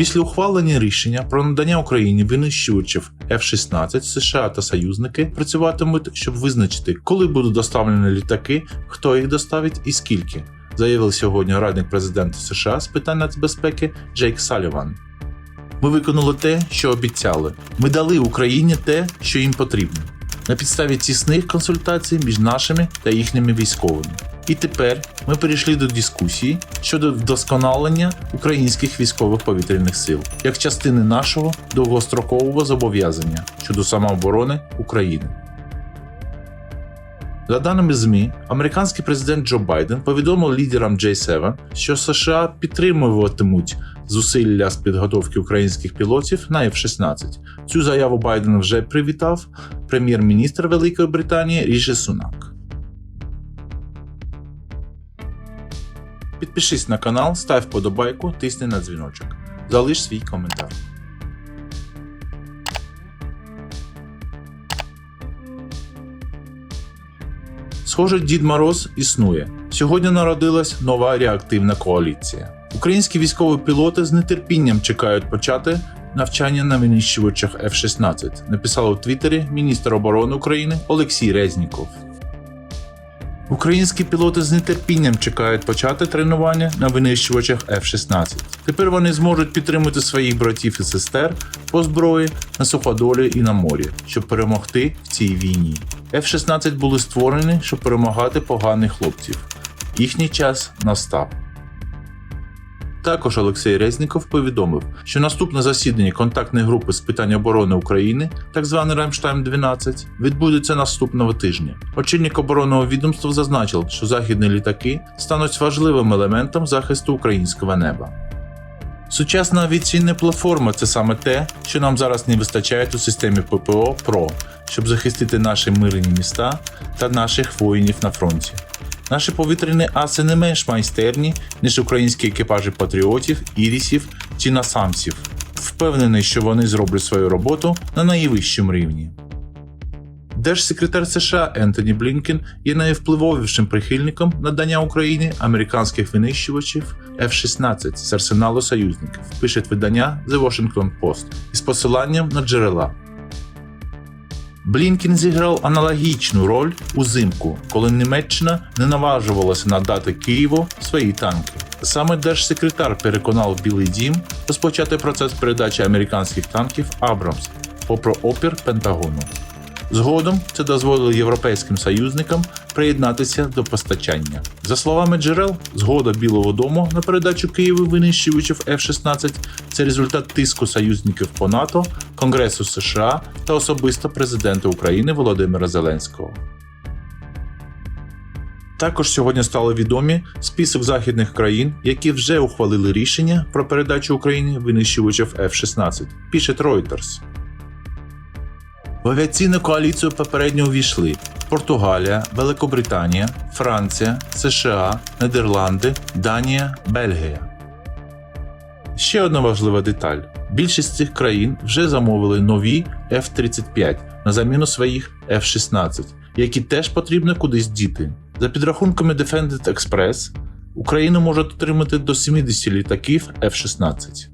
Після ухвалення рішення про надання Україні винищувачів F-16 США та союзники працюватимуть, щоб визначити, коли будуть доставлені літаки, хто їх доставить і скільки, заявив сьогодні радник президента США з питань нацбезпеки Джейк Саліван. Ми виконали те, що обіцяли. Ми дали Україні те, що їм потрібно, на підставі тісних консультацій між нашими та їхніми військовими. І тепер ми перейшли до дискусії щодо вдосконалення українських військових повітряних сил як частини нашого довгострокового зобов'язання щодо самооборони України. За даними ЗМІ, американський президент Джо Байден повідомив лідерам J7, що США підтримуватимуть зусилля з підготовки українських пілотів на F-16. Цю заяву Байден вже привітав прем'єр-міністр Великої Британії Ріші Сунак. Підпишись на канал, став вподобайку, тисни на дзвіночок. Залиш свій коментар. Схоже, Дід Мороз існує. Сьогодні народилась нова реактивна коаліція. Українські військові пілоти з нетерпінням чекають почати навчання на винищувачах F-16, написав у Твіттері міністр оборони України Олексій Резніков. Українські пілоти з нетерпінням чекають почати тренування на винищувачах F-16. Тепер вони зможуть підтримати своїх братів і сестер по зброї на суходолі і на морі, щоб перемогти в цій війні. F-16 були створені, щоб перемагати поганих хлопців. Їхній час настав. Також Олексій Резніков повідомив, що наступне засідання контактної групи з питань оборони України, так званий Рамштайн 12, відбудеться наступного тижня. Очільник оборонного відомства зазначив, що західні літаки стануть важливим елементом захисту українського неба. Сучасна авіаційна платформа це саме те, що нам зараз не вистачає у системі ППО ПРО, щоб захистити наші мирні міста та наших воїнів на фронті. Наші повітряні аси не менш майстерні, ніж українські екіпажі патріотів, ірісів чи насамців. Впевнений, що вони зроблять свою роботу на найвищому рівні. Держсекретар США Ентоні Блінкен є найвпливовішим прихильником надання Україні американських винищувачів F-16 з арсеналу союзників, пише видання The Washington Post із посиланням на джерела. Блінкін зіграв аналогічну роль узимку, коли Німеччина не наважувалася надати Києву свої танки. Саме держсекретар переконав Білий Дім розпочати процес передачі американських танків Абрамс, попри опір Пентагону. Згодом це дозволило європейським союзникам приєднатися до постачання. За словами джерел, згода Білого Дому на передачу Києву винищувачів F-16 це результат тиску союзників по НАТО, Конгресу США та особисто президента України Володимира Зеленського. Також сьогодні стали відомі список західних країн, які вже ухвалили рішення про передачу Україні винищувачів F-16, пише Reuters. В авіаційну коаліцію попередньо увійшли Португалія, Великобританія, Франція, США, Нідерланди, Данія, Бельгія. Ще одна важлива деталь: більшість цих країн вже замовили нові F-35 на заміну своїх F-16, які теж потрібно кудись діти. За підрахунками Defended Express, Україна може отримати до 70 літаків F-16.